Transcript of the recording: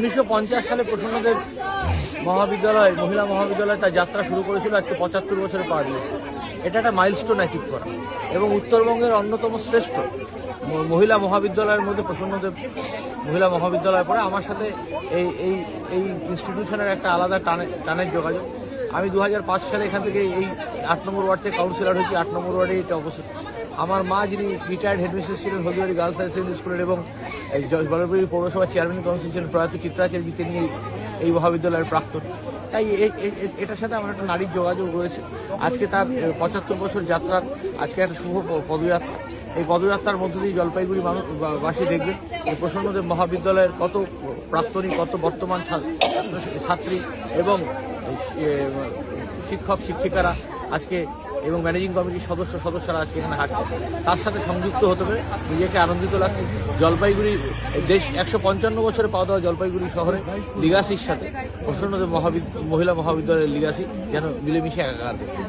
উনিশশো পঞ্চাশ সালে প্রসন্নদেব মহাবিদ্যালয়, মহিলা মহাবিদ্যালয় তার যাত্রা শুরু করেছিল আজকে পঁচাত্তর বছরে পা দিয়েছে এটা একটা মাইলস্টোন অ্যাচিভ করা। এবং উত্তরবঙ্গের অন্যতম শ্রেষ্ঠ মহিলা মহাবিদ্যালয়ের মধ্যে প্রসন্নদেব মহিলা মহাবিদ্যালয় পড়ে। আমার সাথে এই এই এই ইনস্টিটিউশনের একটা আলাদা টানে, টানের যোগাযোগ। আমি দু হাজার পাঁচ সালে এখান থেকে এই আট নম্বর ওয়ার্ড থেকে কাউন্সিলর হয়েছি, আট নম্বর ওয়ার্ডে এটা অবস্থিত। আমার মা যিনি রিটায়ার্ড হেডমিস্ট্রেস ছিলেন, হলদিবাড়ি গার্লস হায়ার সেকেন্ডারি স্কুলের এবং জলপাইগুড়ি পৌরসভার চেয়ারম্যান কাউন্সিল ছিলেন, প্রয়াত চিত্রাচার্য তিনি এই- মহাবিদ্যালয়ের প্রাক্তন। তাই এটার সাথে আমার একটা নারীর যোগাযোগ রয়েছে। আজকে তার পঁচাত্তর বছর যাত্রার আজকে একটা শুভ পদযাত্রা। এই পদযাত্রার মধ্য দিয়ে জলপাইগুড়ি মানুষ বাসী দেখবে এই প্রসন্নদেব মহাবিদ্যালয়ের কত প্রাক্তনী, কত বর্তমান ছাত্রী এবং শিক্ষক, শিক্ষিকারা আজকে এবং ম্যানেজিং কমিটির সদস্য সদস্যরা আজকে এখানে হাঁটছে। তার সাথে সংযুক্ত হতে পেরে নিজেকে আনন্দিত লাগছে। জলপাইগুড়ির দেশ একশো পঞ্চান্ন বছরে পাওয়া দেওয়া জলপাইগুড়ি শহরে লিগাসির সাথে প্রসন্নদেব মহাবিদ মহিলা মহাবিদ্যালয়ের লিগাসি যেন মিলেমিশে একাকার দেখতে